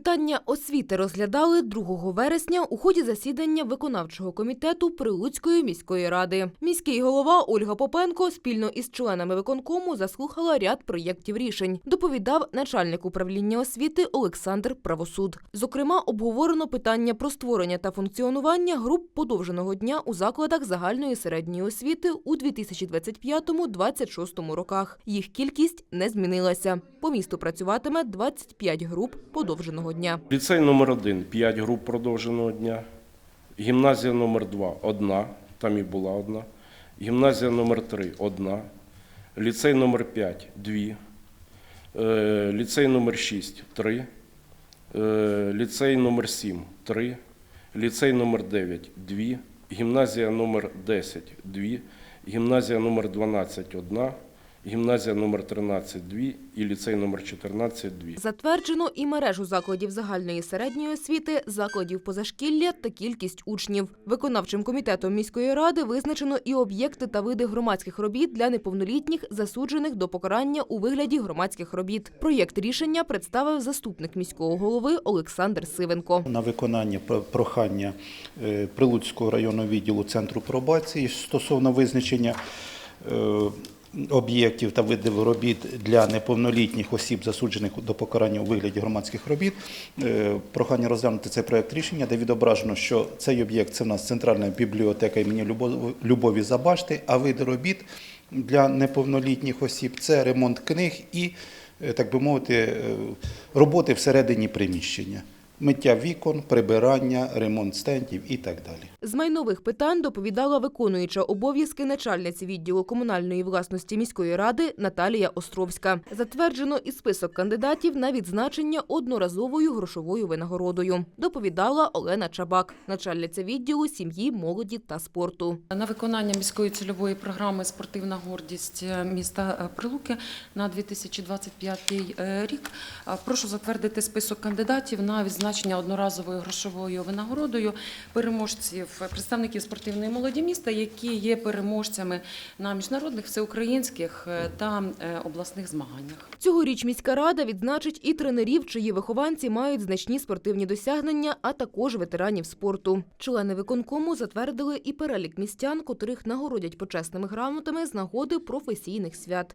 Питання освіти розглядали 2 вересня у ході засідання виконавчого комітету Прилуцької міської ради. Міський голова Ольга Попенко спільно із членами виконкому заслухала ряд проєктів рішень. Доповідав начальник управління освіти Олександр Правосуд. Зокрема, обговорено питання про створення та функціонування груп подовженого дня у закладах загальної середньої освіти у 2025-2026 роках. Їх кількість не змінилася. По місту працюватиме 25 груп подовженого дня. Ліцей номер 1 – 5 груп продовженого дня. Гімназія номер 2 – одна, там і була одна. Гімназія номер 3 – одна. Ліцей номер 5 – дві. Е, Ліцей номер 6 – три. Е, Ліцей номер 7 – три. Ліцей номер 9 – дві. Гімназія номер 10 – дві. Гімназія номер 12 – одна. Гімназія номер 13 – дві. І ліцей номер 14 – дві. Затверджено і мережу закладів загальної середньої освіти, закладів позашкілля та кількість учнів. Виконавчим комітетом міської ради визначено і об'єкти та види громадських робіт для неповнолітніх, засуджених до покарання у вигляді громадських робіт. Проєкт рішення представив заступник міського голови Олександр Сивенко. на виконання про- прохання е, Прилуцького районного відділу центру пробації стосовно визначення е, об'єктів та видів робіт для неповнолітніх осіб, засуджених до покарання у вигляді громадських робіт. Е, Прохання розглянути цей проект рішення, де відображено, що цей об'єкт це в нас центральна бібліотека імені Любов- Любові Забашти, а види робіт для неповнолітніх осіб це ремонт книг і, е, так би мовити, е, роботи всередині приміщення. Миття вікон, прибирання, ремонт стендів і так далі. З майнових питань доповідала виконуюча обов'язки начальниці відділу комунальної власності міської ради Наталія Островська. Затверджено і список кандидатів на відзначення одноразовою грошовою винагородою. Доповідала Олена Чабак, начальниця відділу сім'ї, молоді та спорту. На виконання міської цільової програми Спортивна гордість міста Прилуки на 2025 е, рік е, прошу затвердити список кандидатів на відзначення одноразовою грошовою винагородою переможців, представників спортивної молоді міста, які є переможцями на міжнародних, всеукраїнських е, та е, обласних змаганнях. Цьогоріч міська рада відзначить і тренерів, чиї вихованці мають значні спортивні досягнення, а також ветеранів спорту. Члени виконкому затвердили і перелік містян, котрих нагородять почесними грамотами з нагоди професійних свят.